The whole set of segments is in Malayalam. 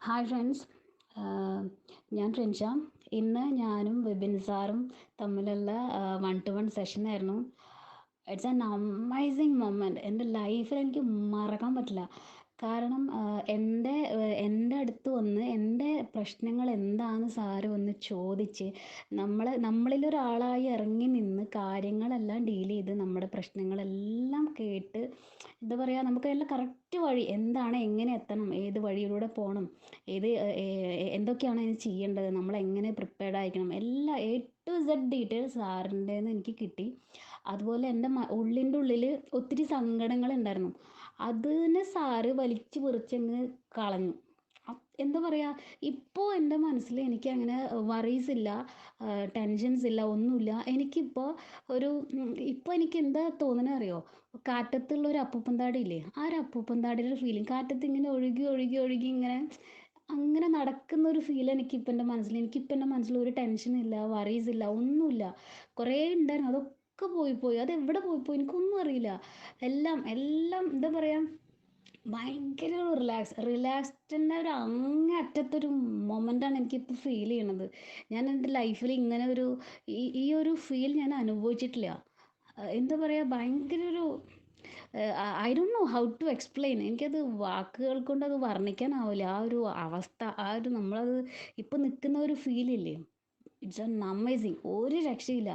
ഹായ് ഫ്രണ്ട്സ് ഞാൻ റിൻഷ. ഇന്ന് ഞാനും വിപിൻ സാറും തമ്മിലുള്ള വൺ ടു വൺ സെഷനായിരുന്നു ഇറ്റ്സ് ആൻ അമേസിങ് മൊമെന്റ് എന്റെ ലൈഫിൽ എനിക്ക് മറക്കാൻ പറ്റില്ല. കാരണം എന്റെ എന്റെ അടുത്ത് വന്ന് എന്റെ പ്രശ്നങ്ങൾ എന്താണ് സാറ് വന്ന് ചോദിച്ച് നമ്മൾ നമ്മളിലൊരാളായി ഇറങ്ങി നിന്ന് കാര്യങ്ങളെല്ലാം ഡീൽ ചെയ്ത് നമ്മുടെ പ്രശ്നങ്ങളെല്ലാം കേട്ട് എന്താ പറയുക നമുക്ക് എല്ലാം കറക്റ്റ് വഴി എന്താണ് എങ്ങനെ എത്തണം ഏത് വഴിയിലൂടെ പോകണം ഏത് എന്തൊക്കെയാണ് അതിന് ചെയ്യേണ്ടത്? നമ്മൾ എങ്ങനെ പ്രിപ്പയർഡ് ആയിരിക്കണം? എല്ലാ എ ടു സെഡ് ഡീറ്റെയിൽസ് സാറിന്റെ എനിക്ക് കിട്ടി. അതുപോലെ എന്റെ ഉള്ളിന്റെ ഉള്ളിൽ ഒത്തിരി സങ്കടങ്ങൾ ഉണ്ടായിരുന്നു അതിനെ സാറ് വലിച്ചു പൊറിച്ചങ്ങ് കളഞ്ഞു. എന്താ പറയുക ഇപ്പോൾ എന്റെ മനസ്സിൽ എനിക്ക് അങ്ങനെ വറീസ് ഇല്ല ടെൻഷൻസ് ഇല്ല ഒന്നുമില്ല. എനിക്കിപ്പോൾ ഒരു ഇപ്പോൾ എനിക്ക് എന്താ തോന്നുന്നത് അറിയോ? കാറ്റത്തുള്ള ഒരു അപ്പൂപ്പന്താടി ഇല്ലേ? ആ ഒരു അപ്പൂപ്പന്താടിയുടെ ഫീലിംഗ് കാറ്റത്ത് ഇങ്ങനെ ഒഴുകി ഒഴുകി ഒഴുകി ഇങ്ങനെ അങ്ങനെ നടക്കുന്ന ഒരു ഫീൽ എനിക്കിപ്പോൾ എന്റെ മനസ്സിൽ. എനിക്കിപ്പോൾ എന്റെ മനസ്സിൽ ഒരു ഇല്ല വറീസ് ഇല്ല ഒന്നുമില്ല. കുറേ ഉണ്ടായിരുന്നു അതൊക്കെ പോയി പോയി. അത് എവിടെ പോയി പോയി എനിക്കൊന്നും അറിയില്ല. എല്ലാം എല്ലാം എന്താ പറയുക ഭയങ്കര റിലാക്സ് റിലാക്സ്ഡിന്റെ ഒരു അങ്ങറ്റത്തൊരു മൊമെന്റാണ് എനിക്കിപ്പോൾ ഫീൽ ചെയ്യണത്. ഞാൻ എന്റെ ലൈഫിൽ ഇങ്ങനെ ഒരു ഈ ഈ ഒരു ഫീൽ ഞാൻ അനുഭവിച്ചിട്ടില്ല. എന്താ പറയുക ഭയങ്കര ഒരു I don't know how to explain എനിക്കത് വാക്കുകൾ കൊണ്ട് അത് വർണിക്കാനാവില്ല. ആ ഒരു അവസ്ഥ ആ ഒരു നമ്മളത് ഇപ്പം നിൽക്കുന്ന ഒരു ഫീലില്ലേ ഇറ്റ്സ് എൻ അമേസിങ് ഒരു രക്ഷയില്ല.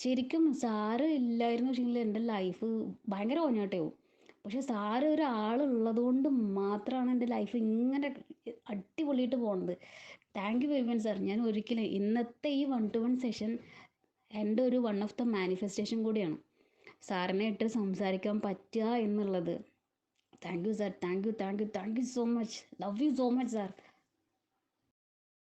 ശരിക്കും സാറ് ഇല്ലായിരുന്നു വെച്ചെങ്കിൽ എന്റെ ലൈഫ് ഭയങ്കര ഒഞ്ഞോട്ടയാവും പക്ഷെ സാറ് ഒരാളുള്ളത് കൊണ്ട് മാത്രമാണ് എന്റെ ലൈഫ് ഇങ്ങനെ അടിപൊളിയിട്ട് പോകുന്നത് thank you very much sir ഞാൻ ഒരിക്കലും ഇന്നത്തെ ഈ വൺ ടു വൺ സെഷൻ എന്റെ ഒരു വൺ ഓഫ് ദ മാനിഫെസ്റ്റേഷൻ കൂടിയാണ്. സാറിനെ ഇട്ട് സംസാരിക്കാൻ പറ്റുക എന്നുള്ളത്. Thank you sir thank you thank you thank you so much love you so much sir